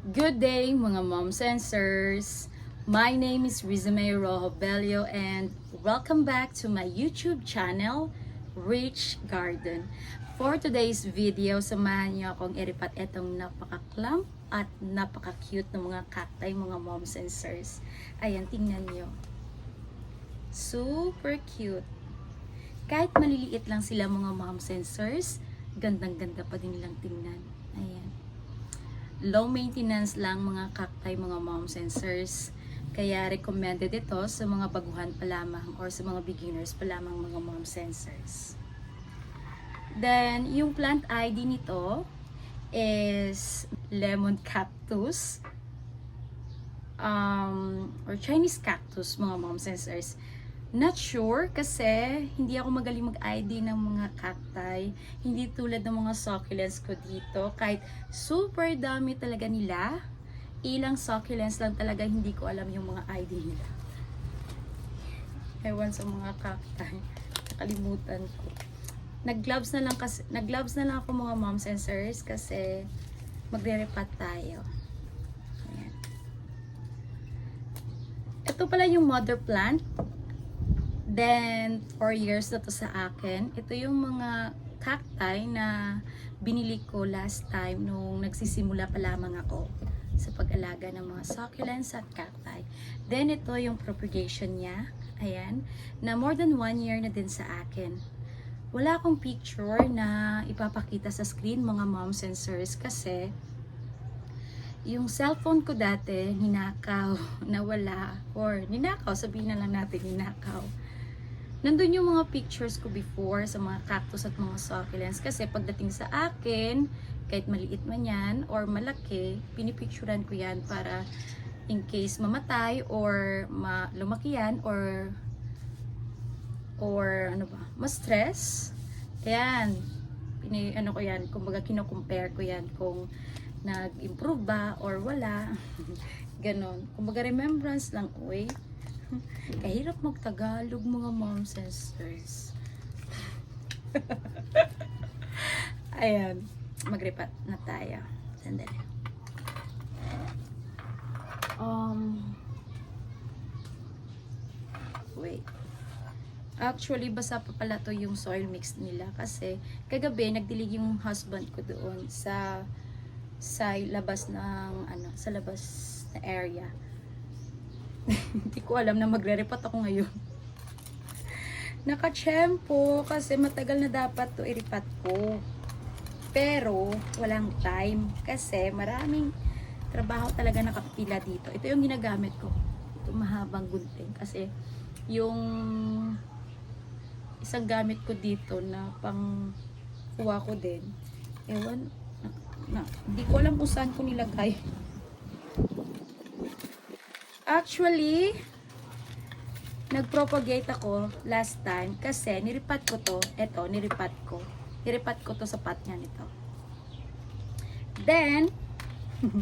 Good day mga mom sensors! My name is Rizame Rojo and welcome back to my YouTube channel, Rich Garden. For today's video, samahan niyo akong iripat itong napaka-clamp at napaka-cute na mga cacti mga mom sensors. Ayan, tingnan niyo. Super cute. Kahit maliliit lang sila mga mom sensors, gandang-ganda pa din lang tingnan. Low maintenance lang mga cacti, mga mom sensors. Kaya recommended ito sa mga baguhan pa lamang or sa mga beginners pa lamang mga mom sensors. Then, yung plant ID nito is lemon cactus um, or Chinese cactus mga mom sensors. Not sure kasi hindi ako magaling mag-ID ng mga cacti. Hindi tulad ng mga succulents ko dito. Kahit super dami talaga nila, ilang succulents lang talaga hindi ko alam yung mga ID nila. Ewan sa mga cacti. Nakalimutan ko. Nag-gloves na lang kasi nag-gloves na lang ako mga mom sensors kasi magre-repat tayo. Ayan. Ito pala yung mother plant. Then, 4 years na to sa akin. Ito yung mga cacti na binili ko last time nung nagsisimula pa lamang ako sa pag-alaga ng mga succulents at cacti. Then, ito yung propagation niya. Ayan. Na more than 1 year na din sa akin. Wala akong picture na ipapakita sa screen mga mom sensors kasi yung cellphone ko dati, ninakaw, nawala, or ninakaw, sabihin na lang natin ninakaw. Nandun yung mga pictures ko before sa mga cactus at mga succulents kasi pagdating sa akin, kahit maliit man yan or malaki, pinipicturean ko yan para in case mamatay or ma lumaki yan or or ano ba, ma-stress. Ayan, pini, ano ko yan, kumbaga kino-compare ko yan kung nag-improve ba or wala. Ganon. Kumbaga remembrance lang, uy. Kahirap magtagalog mga mom sisters. Ayan. Magripat na tayo. Sandali. Um, wait. Actually, basa pa pala to yung soil mix nila kasi kagabi nagdilig yung husband ko doon sa sa labas ng ano, sa labas na area. Hindi ko alam na magre-repot ako ngayon. Naka-tsempo kasi matagal na dapat to iripat ko. Pero walang time kasi maraming trabaho talaga nakapila dito. Ito yung ginagamit ko. Ito mahabang gunting kasi yung isang gamit ko dito na pang kuha ko din. Ewan, na, na, hindi ko alam kung saan ko nilagay. Actually, nagpropagate ako last time kasi niripat ko to. Eto, niripat ko. Niripat ko to sa pot niya nito. Then,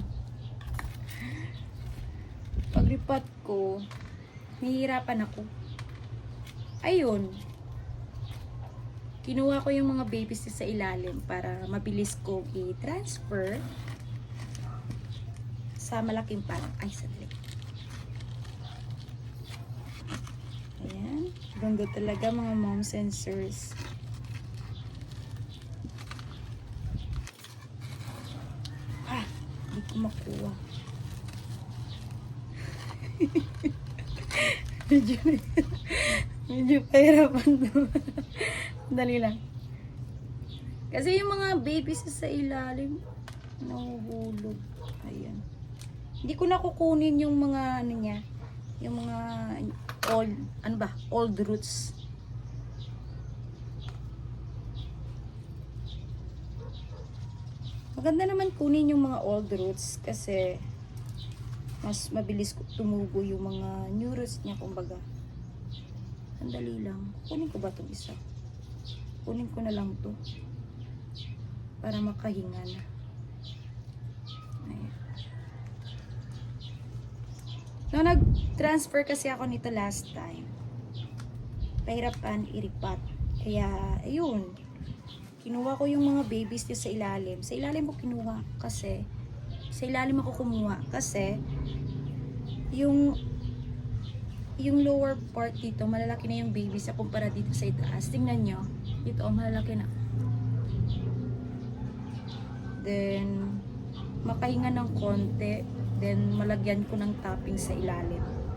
paglipat ko, nahihirapan ako. Ayun. Kinuha ko yung mga babies sa ilalim para mabilis kong i-transfer sa malaking pot. Ay, sadali. Ayan. Ganda talaga mga mom sensors. Ah, hindi ko makuha. medyo, medyo pahirapan to. Dali lang. Kasi yung mga babies sa ilalim, nahuhulog. Ayan. Hindi ko na kukunin yung mga ano niya, yung mga old, ano ba, old roots. Maganda naman kunin yung mga old roots kasi mas mabilis tumubo yung mga new roots niya kumbaga. Sandali lang. Kunin ko ba itong isa? Kunin ko na lang to para makahinga na. Ayan. Nung nag-transfer kasi ako nito last time, pahirapan iripat. Kaya, ayun, kinuha ko yung mga babies dito sa ilalim. Sa ilalim ko kinuha kasi Sa ilalim ako kumuha kasi yung yung lower part dito, malalaki na yung baby sa kumpara dito sa itaas. Tingnan nyo. Dito, oh, malalaki na. Then, makahinga ng konti. Then, malagyan ko ng topping sa ilalim.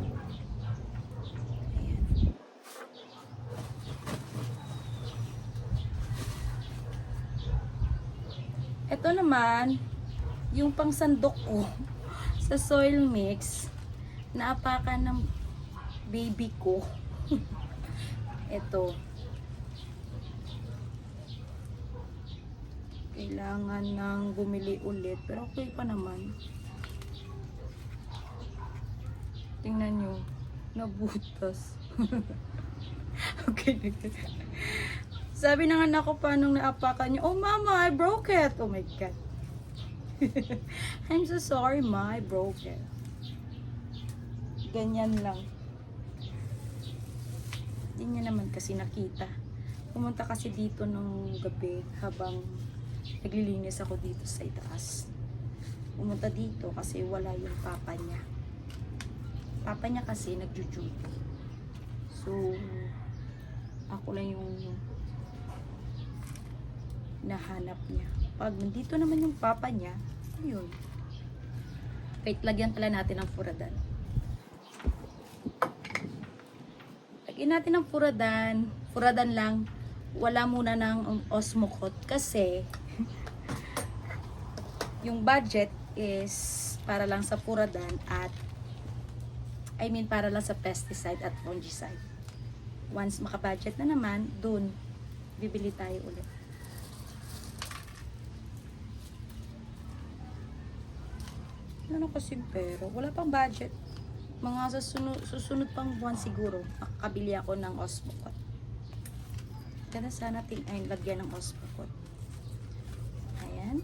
Ayan. Ito naman, yung pangsandok ko sa soil mix, naapakan ng baby ko. Ito. Kailangan nang bumili ulit. Pero okay pa naman. Tingnan nyo. Nabutas. okay. Sabi ng anak ko pa naapakan niya, Oh mama, I broke it. Oh my God. I'm so sorry ma, I broke it. Ganyan lang. Hindi niya naman kasi nakita. Pumunta kasi dito nung gabi habang naglilinis ako dito sa itaas. Pumunta dito kasi wala yung papa niya. Papa niya kasi nagjujuti. So, ako lang yung nahanap niya. Pag nandito naman yung papa niya, ayun. Wait, lagyan pala natin ng furadan. Lagyan natin ng furadan. Furadan lang. Wala muna ng osmocot kasi yung budget is para lang sa furadan at I mean para lang sa pesticide at fungicide. Once makabudget na naman, dun bibili tayo ulit. Ano kasi pero wala pang budget. Mga susunod, susunod pang buwan siguro, makakabili ako ng Osmocot. Ganda sana natin ay lagyan ng Osmocot. Ayan.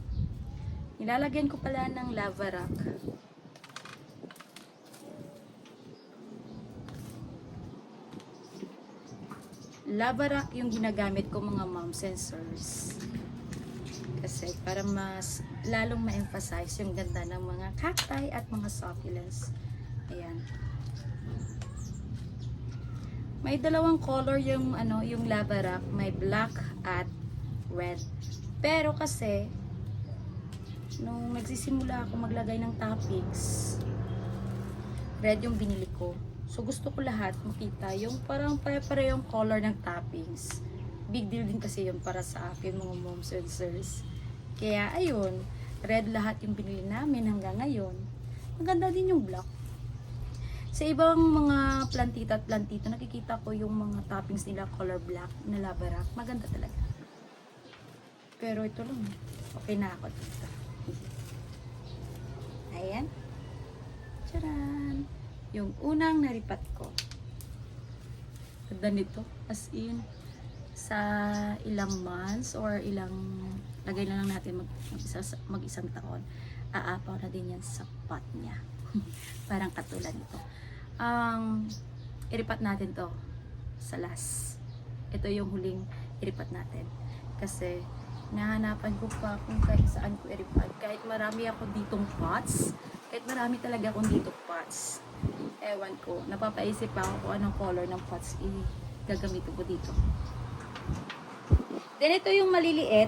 Nilalagyan ko pala ng lava rock. Lava rock yung ginagamit ko mga mom sensors. Kasi para mas lalong ma-emphasize yung ganda ng mga cacti at mga succulents. Ayan. May dalawang color yung ano, yung lava rock, may black at red. Pero kasi nung nagsisimula ako maglagay ng toppings, red yung binili ko. So gusto ko lahat makita yung parang pare-parehong color ng toppings. Big deal din kasi yun para sa akin mga mom sensors. Kaya ayun, red lahat yung binili namin hanggang ngayon. Maganda din yung black. Sa ibang mga plantita at plantito, nakikita ko yung mga toppings nila color black na lava rock. Maganda talaga. Pero ito lang. Okay na ako dito. Ayan. Charan! Yung unang naripat ko. Ganda nito. As in, sa ilang months or ilang lagay na lang natin mag, mag, isa, mag isang taon. Aapaw na din yan sa pot niya. Parang katulad nito. Ang iripat natin to sa last. Ito yung huling iripat natin. Kasi nahanapan ko pa kung kahit saan ko iripat. Kahit marami ako ditong pots kahit marami talaga akong dito pots. Ewan ko napapaisip pa ako kung anong color ng pots i gagamitin ko dito. Then ito yung maliliit.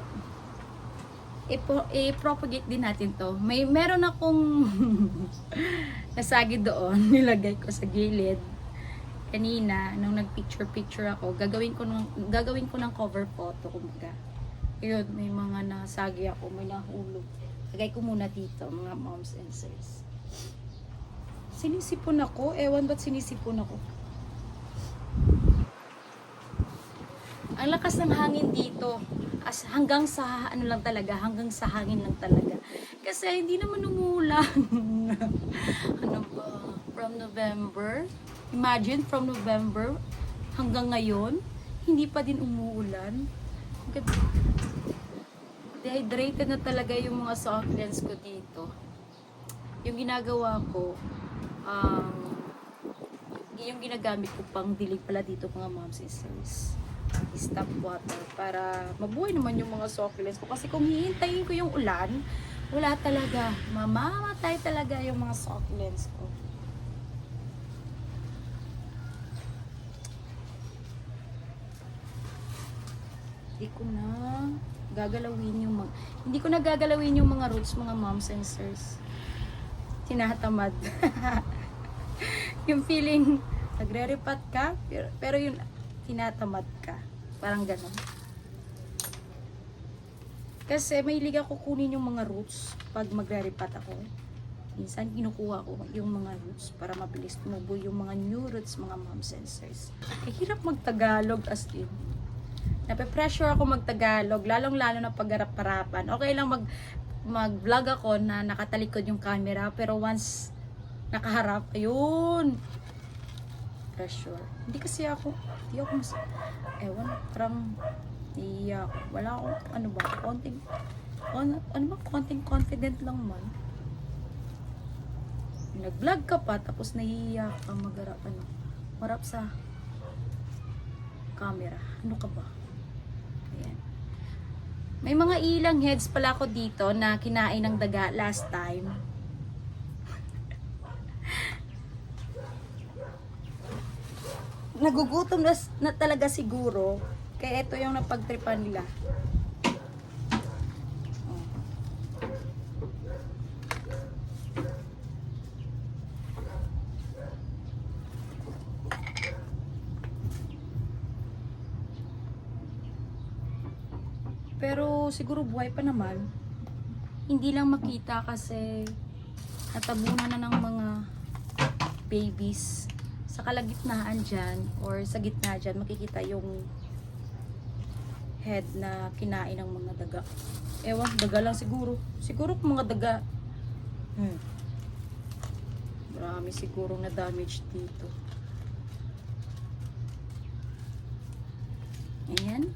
I-propagate din natin to. May meron akong nasagi doon, nilagay ko sa gilid. Kanina nung nag-picture-picture ako, gagawin ko ng gagawin ko ng cover photo kumbaga. Yun, may mga nasagi ako, may nahulog. Lagay ko muna dito, mga moms and sirs. Sinisipon ako, ewan ba't sinisipon ako. Ang lakas ng hangin dito as hanggang sa ano lang talaga hanggang sa hangin lang talaga. Kasi hindi naman umuulan. Ano ba? From November? Imagine from November hanggang ngayon hindi pa din umuulan. Dehydrated na talaga yung mga succulents ko dito. Yung ginagawa ko um, yung ginagamit ko pang dilig pala dito mga moms and sisters stop water para mabuhay naman yung mga succulents ko. Kasi kung hihintayin ko yung ulan, Wala talaga. Mamamatay talaga yung mga succulents ko. Hindi ko na gagalawin yung mga... Hindi ko na gagalawin yung mga roots, mga mom sensors. Tinatamad. yung feeling, nagre-repat ka, pero, pero yun, tinatamad ka. Parang ganon. Kasi may liga ko kunin yung mga roots pag magre-repat ako. Minsan kinukuha ko yung mga roots para mabilis tumubo yung mga new roots, mga mom sensors. Eh, hirap magtagalog as in. Nape-pressure ako magtagalog, lalong-lalo na pagharap-harapan. Okay lang mag mag-vlog ako na nakatalikod yung camera, pero once nakaharap, ayun, pressure. Hindi kasi ako, hindi ako mas, ewan, parang, iya. Wala ako, ano ba, konting, on, ano ba, konting confident lang man. Nag-vlog ka pa, tapos nahihiya ka magharap, ano, marap sa camera. Ano ka ba? Ayan. May mga ilang heads pala ako dito na kinain ng daga last time. Nagugutom na, na talaga siguro. Kaya ito yung napagtripan nila. Pero siguro buhay pa naman. Hindi lang makita kasi natabunan na ng mga babies. Sa kalagitnaan dyan or sa gitna dyan makikita yung head na kinain ng mga daga. Ewan, daga lang siguro. Siguro mga daga. Hmm. Marami siguro na damage dito. Ayan.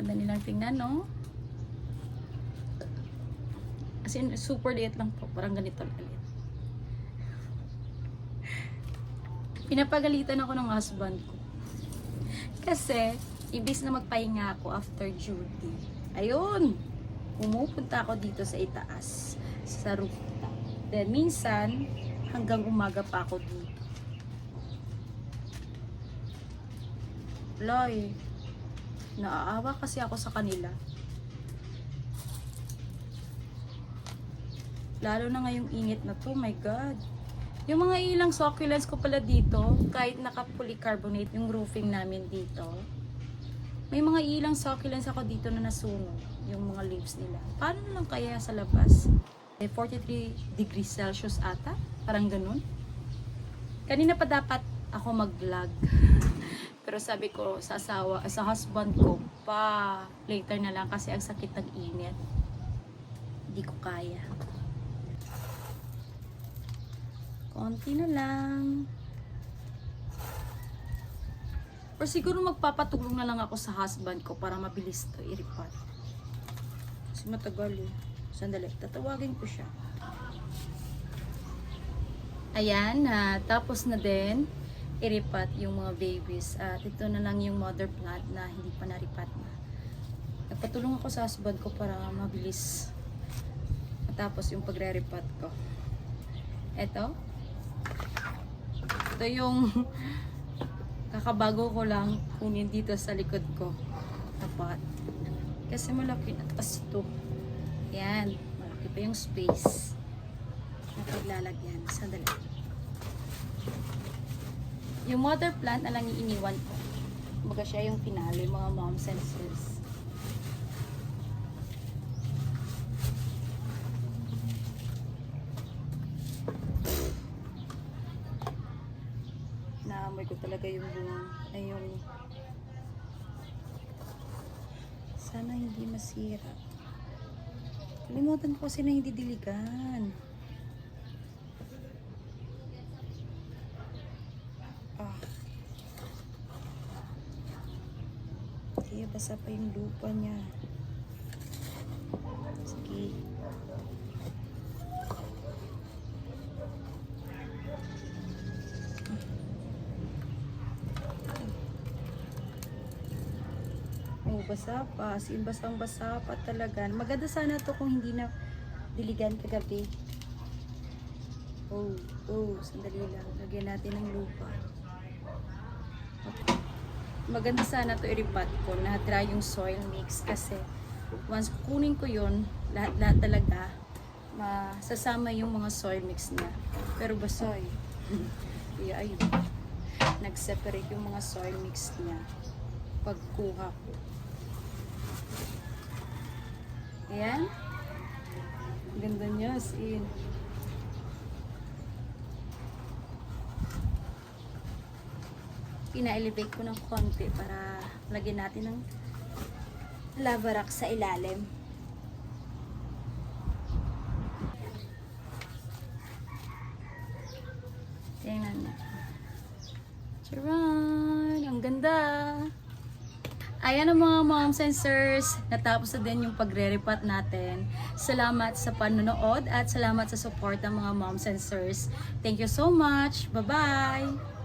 Ganda nilang tingnan, no? As in, super liit lang po. Parang ganito lang liit. Pinapagalitan ako ng husband ko. Kasi, ibis na magpahinga ako after duty. Ayun! Pumupunta ako dito sa itaas. Sa rooftop. Then, minsan, hanggang umaga pa ako dito. Eh. Naaawa kasi ako sa kanila. Lalo na ngayong init na to, my God. Yung mga ilang succulents ko pala dito, kahit naka-polycarbonate yung roofing namin dito, may mga ilang succulents ako dito na nasunog, yung mga leaves nila. Paano na lang kaya sa labas? Eh, 43 degrees Celsius ata, parang ganun. Kanina pa dapat ako mag-vlog. Pero sabi ko sa asawa, sa husband ko, pa later na lang kasi ang sakit ng init. Hindi ko kaya. Konti na lang. Or siguro magpapatulong na lang ako sa husband ko para mabilis to iripat. Kasi matagal eh. Sandali, tatawagin ko siya. Ayan, na tapos na din iripat yung mga babies. At ito na lang yung mother plant na hindi pa naripat na. Nagpatulong ako sa husband ko para mabilis matapos yung pagre-repat ko. Ito. Ito yung kakabago ko lang kunin dito sa likod ko. Tapat. Kasi malaki na tas ito. Yan. Malaki pa yung space na paglalagyan. Sandali. Yung mother plant na lang iiniwan ko. Baga siya yung pinali, mga mom sensors. Naamoy ko talaga yung bunga. Sana hindi masira. Kalimutan ko kasi na hindi diligan. Ah. Kaya basa pa yung lupa niya. Basa pa. As in, basang-basa pa talaga. Maganda sana to kung hindi na diligan kagabi. Oh, oh, sandali lang. Lagyan natin ng lupa. Okay. Maganda sana to iripat ko na dry yung soil mix kasi once kunin ko yun, lahat-lahat talaga, masasama yung mga soil mix niya. Pero eh. Kaya ayun. Nag-separate yung mga soil mix niya pagkuha ko. Ayan. Ganda niya, as in. Pina-elevate ko ng konti para lagyan natin ng lava rock sa ilalim. Tingnan niyo. Charan! Ang ganda! Ayan ang mga mom sensors. Natapos na din yung pagre-repot natin. Salamat sa panonood at salamat sa support ng mga mom sensors. Thank you so much. Bye-bye!